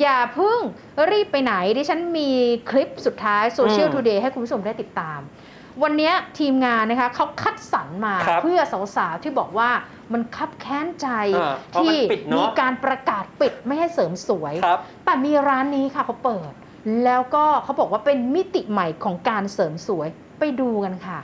อย่าเพิ่งรีบไปไหน ดิฉันมีคลิปสุดท้ายโซเชียลอืมทูเดย์ให้คุณผู้ชมได้ติดตาม วันนี้ทีมงานนะคะเขาคัดสรรมาครับเพื่อสาวๆที่บอกว่ามันคับแค้นใจอ่าเพราะมันที่ปิดเนอะมีการประกาศปิดไม่ให้เสริมสวยครับแต่มีร้านนี้ค่ะเขาเปิด แล้วก็เขาบอกว่าเป็นมิติใหม่ของการเสริมสวยไปดูกันค่ะ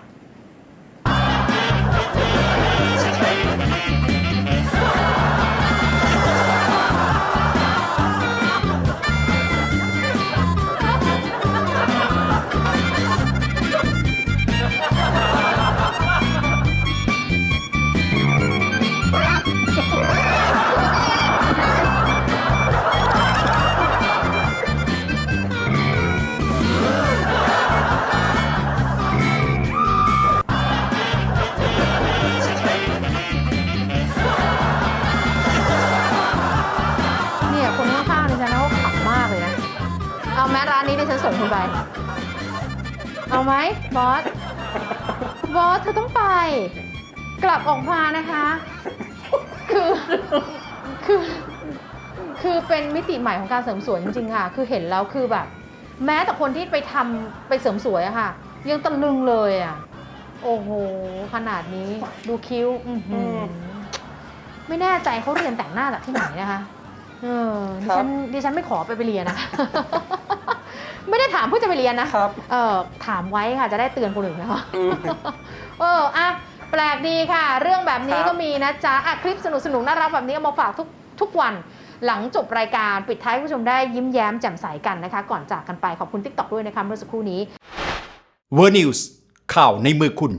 เอาแม้ร้านนี้ดิฉันส่งคุณไป เอาไหมบอส บอสเธอต้องไป กลับออกมานะคะ คือ คือ คือเป็นมิติใหม่ของการเสริมสวยจริงๆค่ะ คือเห็นแล้วคือแบบ แม้แต่คนที่ไปทำไปเสริมสวยอะค่ะ ยังตะลึงเลยอะโอ้โห ขนาดนี้ดูคิ้วอื้อหือไม่แน่ใจเขาเรียนแต่งหน้าจากที่ไหนนะคะ เออดิฉันดิฉันไม่ขอไปไปเรียนนะ ไม่ได้ถามเพื่อจะไปเรียนนะครับ เออถามไว้ค่ะจะได้เตือนคนอื่นนะคะอืม เอออะแปลกดีค่ะ เรื่องแบบนี้ครับ ก็มีนะจ๊ะอะคลิปสนุกสนุกๆน่ารักแบบนี้เอามาฝากทุกทุกวัน หลังจบรายการปิดท้ายให้ผู้ชมได้ยิ้มแย้มแจ่มใสกันนะคะ ก่อนจากกันไปขอบคุณ TikTok ด้วยนะคะเมื่อสักครู่นี้ เวอร์นิวส์ข่าวในมือคุณ